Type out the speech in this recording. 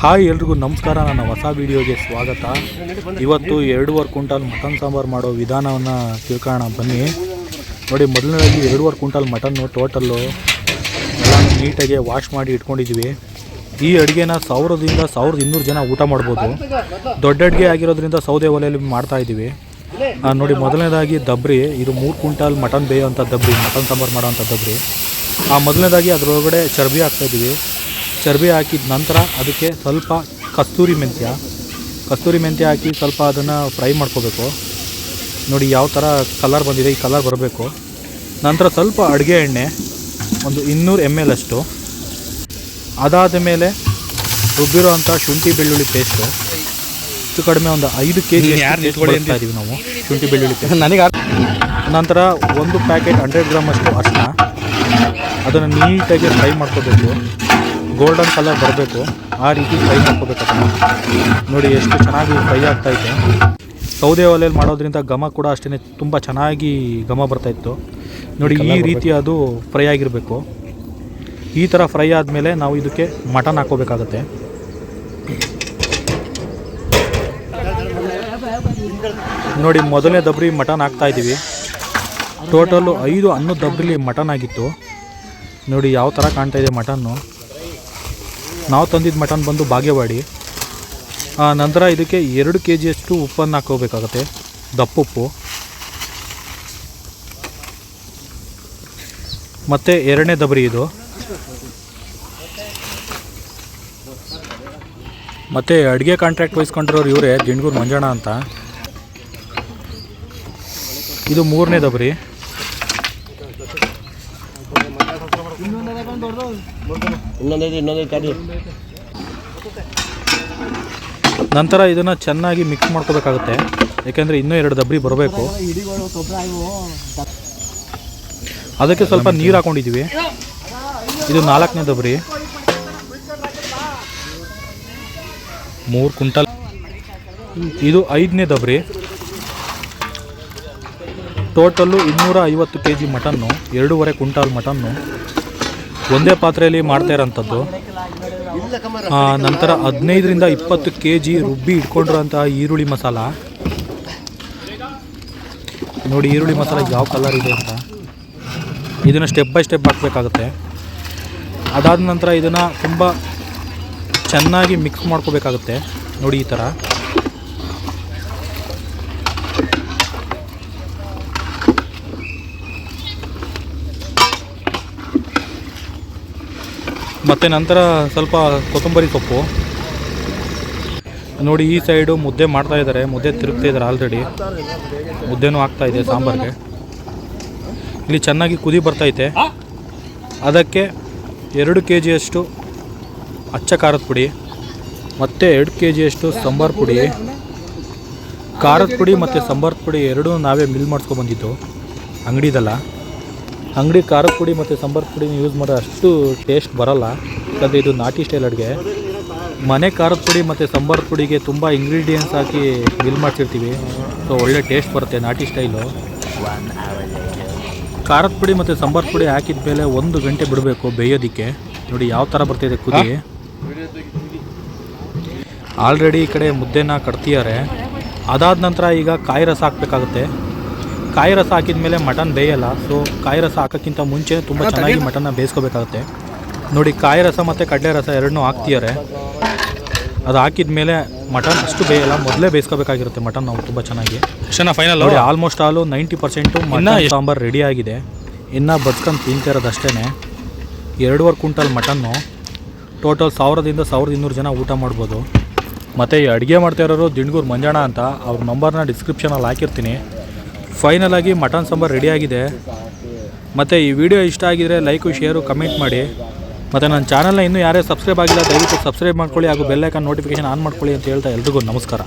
Hi ಎಲ್ರಿಗೂ ನಮಸ್ಕಾರ, ನನ್ನ ಹೊಸ ವಿಡಿಯೋಗೆ ಸ್ವಾಗತ. ಇವತ್ತು ಎರಡೂವರೆ ಕ್ವಿಂಟಾಲ್ ಮಟನ್ ಸಾಂಬಾರು ಮಾಡೋ ವಿಧಾನವನ್ನು ತಿಳ್ಕೊಳ್ಳೋಣ, ಬನ್ನಿ. ನೋಡಿ, ಮೊದಲನೇದಾಗಿ ಎರಡೂವರೆ ಕ್ವಿಂಟಾಲ್ ಮಟನ್ನು ಟೋಟಲ್ಲು ಎಲ್ಲ ನೀಟಾಗಿ ವಾಶ್ ಮಾಡಿ ಇಟ್ಕೊಂಡಿದ್ದೀವಿ ಈ ಅಡುಗೆನ ಸಾವಿರದಿಂದ ಸಾವಿರದ ಇನ್ನೂರು ಜನ ಊಟ ಮಾಡ್ಬೋದು. ದೊಡ್ಡ ಅಡುಗೆ ಆಗಿರೋದ್ರಿಂದ ಸೌದೆ ಒಲೆಯಲ್ಲಿ ಮಾಡ್ತಾ ಇದ್ದೀವಿ. ನೋಡಿ, ಮೊದಲನೇದಾಗಿ ದಬ್ರಿ. ಇದು ಮೂರು ಕ್ವಿಂಟಾಲ್ ಮಟನ್ ಬೇಯೋಂಥ ದಬ್ರಿ, ಮಟನ್ ಸಾಂಬಾರು ಮಾಡೋವಂಥ ದಬ್ರಿ. ಆ, ಮೊದಲನೇದಾಗಿ ಅದರೊಳಗಡೆ ಚರ್ಬಿ ಹಾಕ್ತಾಯಿದ್ದೀವಿ ಚರ್ಬಿ ಹಾಕಿದ ನಂತರ ಅದಕ್ಕೆ ಸ್ವಲ್ಪ ಕಸ್ತೂರಿ ಮೆಂತ್ಯ. ಕಸ್ತೂರಿ ಮೆಂತ್ಯ ಹಾಕಿ ಸ್ವಲ್ಪ ಅದನ್ನು ಫ್ರೈ ಮಾಡ್ಕೋಬೇಕು. ನೋಡಿ ಯಾವ ಥರ ಕಲರ್ ಬಂದಿದೆ ಈ ಕಲರ್ ಬರಬೇಕು. ನಂತರ ಸ್ವಲ್ಪ ಅಡುಗೆ ಎಣ್ಣೆ ಒಂದು ಇನ್ನೂರು ಎಂ ಎಲ್ ಅಷ್ಟು. ಅದಾದ ಮೇಲೆ ರುಬ್ಬಿರೋ ಅಂಥ ಶುಂಠಿ ಬೆಳ್ಳುಳ್ಳಿ ಪೇಸ್ಟು ಹೆಚ್ಚು ಕಡಿಮೆ ಒಂದು ಐದು ಕೆ ಜಿ ಅಂತ ಇದ್ದೀವಿ ನಾವು ಶುಂಠಿ ಬೆಳ್ಳುಳ್ಳಿ ಪೇಸ್ಟ್ ನನಗೆ ನಂತರ ಒಂದು ಪ್ಯಾಕೆಟ್ ಹಂಡ್ರೆಡ್ ಗ್ರಾಮ್ ಅಷ್ಟು ಅರಿಶಿನ ಅದನ್ನು ನೀಟಾಗಿ ಫ್ರೈ ಮಾಡ್ಕೋಬೇಕು. ಗೋಲ್ಡನ್ ಕಲರ್ ಬರಬೇಕು. ಆ ರೀತಿ ಫ್ರೈ ಮಾಡ್ಕೋಬೇಕು ನೋಡಿ ಎಷ್ಟು ಚೆನ್ನಾಗಿ ಫ್ರೈ ಆಗ್ತಾಯಿದೆ ಸೌದೆ ಒಲೆಯಲ್ಲಿ ಮಾಡೋದ್ರಿಂದ ಘಮ ಕೂಡ ಅಷ್ಟೇ ತುಂಬ ಚೆನ್ನಾಗಿ ಘಮ ಬರ್ತಾಯಿತ್ತು ನೋಡಿ ಈ ರೀತಿ ಅದು ಫ್ರೈ ಆಗಿರಬೇಕು. ಈ ಥರ ಫ್ರೈ ಆದಮೇಲೆ ನಾವು ಇದಕ್ಕೆ ಮಟನ್ ಹಾಕೋಬೇಕಾಗತ್ತೆ ನೋಡಿ ಮೊದಲನೇ ದಬ್ರಿ ಮಟನ್ ಹಾಕ್ತಾ ಇದ್ದೀವಿ ಟೋಟಲ್ಲು ಐದು ಹನ್ನೊಂದು ದಬ್ರಿಲಿ ಮಟನ್ ಆಗಿತ್ತು. ನೋಡಿ ಯಾವ ಥರ ಕಾಣ್ತಾ ಇದೆ ಮಟನ್ನು ನಾವು ತಂದಿದ್ದ ಮಟನ್ ಬಂದು ಭಾಗ್ಯವಾಡಿ ನಂತರ ಇದಕ್ಕೆ ಎರಡು ಕೆ ಜಿಯಷ್ಟು ಉಪ್ಪನ್ನು ಹಾಕೋಬೇಕಾಗತ್ತೆ ದಪ್ಪುಪ್ಪು ಮತ್ತು ಎರಡನೇ ದಬರಿ ಇದು. ಮತ್ತು ಅಡುಗೆ ಕಾಂಟ್ರಾಕ್ಟ್ ವಹಿಸ್ಕೊಂಡಿರೋರು ಇವರೇ ದಿಂಡ್ಗೂರು ಮಂಜಣ್ಣ ಅಂತ. ಇದು ಮೂರನೇ ದಬರಿ. ನಂತರ ಇದನ್ನು ಚೆನ್ನಾಗಿ ಮಿಕ್ಸ್ ಮಾಡ್ಕೋಬೇಕಾಗುತ್ತೆ. ಯಾಕೆಂದ್ರೆ ಇನ್ನೂ ಎರಡು ದಬ್ರಿ ಬರಬೇಕು. ಅದಕ್ಕೆ ಸ್ವಲ್ಪ ನೀರು ಹಾಕೊಂಡಿದ್ದೀವಿ ಇದು ನಾಲ್ಕನೇ ದಬ್ರಿ. ಮೂರು ಕುಂಟಲ್. ಇದು ಐದನೇ ದಬ್ರಿ. ಟೋಟಲ್ಲು ಇನ್ನೂರ ಐವತ್ತು ಕೆ ಜಿ ಮಟನ್ನು, ಎರಡೂವರೆ ಕುಂಟಾಲ್ ಮಟನ್ನು ಒಂದೇ ಪಾತ್ರೆಯಲ್ಲಿ ಮಾಡ್ತಾ ಇರೋಂಥದ್ದು. ನಂತರ ಹದಿನೈದರಿಂದ ಇಪ್ಪತ್ತು ಕೆ ಜಿ ರುಬ್ಬಿ ಇಟ್ಕೊಂಡಿರೋಂಥ ಈರುಳ್ಳಿ ಮಸಾಲ. ನೋಡಿ, ಈರುಳ್ಳಿ ಮಸಾಲ ಯಾವ ಕಲರ್ ಇದೆ ಅಂತ. ಇದನ್ನು ಸ್ಟೆಪ್ ಬೈ ಸ್ಟೆಪ್ ಹಾಕಬೇಕಾಗುತ್ತೆ. ಅದಾದ ನಂತರ ಇದನ್ನು ತುಂಬ ಚೆನ್ನಾಗಿ ಮಿಕ್ಸ್ ಮಾಡ್ಕೋಬೇಕಾಗುತ್ತೆ. ನೋಡಿ, ಈ ಥರ ಮತ್ತು ನಂತರ ಸ್ವಲ್ಪ ಕೊತ್ತಂಬರಿ ಸೊಪ್ಪು. ನೋಡಿ, ಈ ಸೈಡು ಮುದ್ದೆ ಮಾಡ್ತಾ ಇದ್ದಾರೆ. ಮುದ್ದೆ ತಿರುಗ್ತಾ ಇದ್ದಾರೆ ಆಲ್ರೆಡಿ ಮುದ್ದೆನೂ ಆಗ್ತಾ ಇದೆ ಸಾಂಬಾರಿಗೆ. ಇಲ್ಲಿ ಚೆನ್ನಾಗಿ ಕುದಿ ಬರ್ತೈತೆ ಅದಕ್ಕೆ ಎರಡು ಕೆ ಜಿಯಷ್ಟು ಅಚ್ಚ ಖಾರದ ಪುಡಿ, ಮತ್ತು ಎರಡು ಕೆ ಜಿಯಷ್ಟು ಸಾಂಬಾರು ಪುಡಿ. ಖಾರದ ಪುಡಿ ಮತ್ತು ಸಾಂಬಾರು ಪುಡಿ ಎರಡೂ ನಾವೇ ಮಿಲ್ ಮಾಡಿಸ್ಕೊಬಂದಿದ್ದು ಅಂಗಡಿದಲ್ಲ. ಅಂಗಡಿ ಖಾರದ ಪುಡಿ ಮತ್ತು ಸಾಂಬಾರು ಪುಡಿನ ಯೂಸ್ ಮಾಡಿದ್ರೆ ಅಷ್ಟು ಟೇಸ್ಟ್ ಬರೋಲ್ಲ. ಯಾಕಂದರೆ ಇದು ನಾಟಿ ಸ್ಟೈಲ್ ಅಡುಗೆ. ಮನೆ ಖಾರದ ಪುಡಿ ಮತ್ತು ಸಾಂಬಾರು ಪುಡಿಗೆ ತುಂಬ ಇಂಗ್ರೀಡಿಯೆಂಟ್ಸ್ ಹಾಕಿ ಮಿಲ್ ಮಾಡ್ತಿರ್ತೀವಿ ಸೊ ಒಳ್ಳೆ ಟೇಸ್ಟ್ ಬರುತ್ತೆ ನಾಟಿ ಸ್ಟೈಲು ಖಾರದ ಪುಡಿ ಮತ್ತು ಸಾಂಬಾರು ಪುಡಿ ಹಾಕಿದ ಮೇಲೆ ಒಂದು ಗಂಟೆ ಬಿಡಬೇಕು ಬೇಯೋದಕ್ಕೆ. ನೋಡಿ ಯಾವ ಥರ ಬರ್ತಿದೆ ಕುದಿ. ಆಲ್ರೆಡಿ ಈ ಕಡೆ ಮುದ್ದೆನ ಕಟ್ತಿದ್ದಾರೆ. ಅದಾದ ನಂತರ ಈಗ ಕಾಯಿ ರಸ ಹಾಕಬೇಕಾಗುತ್ತೆ. ಕಾಯಿ ರಸ ಹಾಕಿದ ಮೇಲೆ ಮಟನ್ ಬೇಯಲ್ಲ ಸೊ ಕಾಯಿ ರಸ ಹಾಕೋಕ್ಕಿಂತ ಮುಂಚೆ ತುಂಬ ಚೆನ್ನಾಗಿ ಮಟನ್ನ ಬೇಯಿಸ್ಕೋಬೇಕಾಗುತ್ತೆ. ನೋಡಿ ಕಾಯಿ ರಸ ಮತ್ತು ಕಡಲೆ ರಸ ಎರಡನ್ನೂ ಹಾಕ್ತಿದ್ದಾರೆ. ಅದು ಹಾಕಿದ ಮೇಲೆ ಮಟನ್ ಅಷ್ಟು ಬೇಯಲ್ಲ ಮೊದಲೇ ಬೇಯಿಸ್ಕೋಬೇಕಾಗಿರುತ್ತೆ ಮಟನ್ ನಾವು ತುಂಬ ಚೆನ್ನಾಗಿ. ಫೈನಲ್ ನೋಡಿ ಆಲ್ಮೋಸ್ಟ್ ಆಲು ninety percent mutton sambar ready ಆಗಿದೆ. ಇನ್ನೂ ಬಡ್ಸ್ಕೊಂಡು ತಿಂತಿರೋದು ಅಷ್ಟೇ ಎರಡೂವರೆ ಕ್ವಿಂಟಲ್ ಮಟನ್ನು ಟೋಟಲ್ ಸಾವಿರದಿಂದ ಸಾವಿರದ ಇನ್ನೂರು ಜನ ಊಟ ಮಾಡ್ಬೋದು. ಮತ್ತು ಈ ಅಡುಗೆ ಮಾಡ್ತಾ ಇರೋರು ದಿಂಡ್ಗೂರು ಮಂಜಣ್ಣ ಅಂತ ಅವ್ರ ನಂಬರ್ನ ಡಿಸ್ಕ್ರಿಪ್ಷನಲ್ಲಿ ಹಾಕಿರ್ತೀನಿ. ಫೈನಲ್ ಆಗಿ ಮಟನ್ ಸಾಂಬಾರ್ ರೆಡಿ ಆಗಿದೆ. ಮತ್ತು ಈ ವಿಡಿಯೋ ಇಷ್ಟ ಆಗಿದ್ರೆ ಲೈಕು ಶೇರು ಕಮೆಂಟ್ ಮಾಡಿ. ಮತ್ತು ನನ್ನ ಚಾನಲ್ನ ಇನ್ನೂ ಯಾರೇ ಸಬ್ಸ್ಕ್ರೈಬ್ ಆಗಿಲ್ಲ, ದಯವಿಟ್ಟು ಸಬ್ಸ್ಕ್ರೈಬ್ ಮಾಡ್ಕೊಳ್ಳಿ ಹಾಗೂ ಬೆಲ್ಲೈಕನ್ ನೋಟಿಫಿಕೇಶನ್ ಆನ್ ಮಾಡ್ಕೊಳ್ಳಿ ಅಂತ ಹೇಳ್ತಾ ಎಲ್ರಿಗೂ ನಮಸ್ಕಾರ.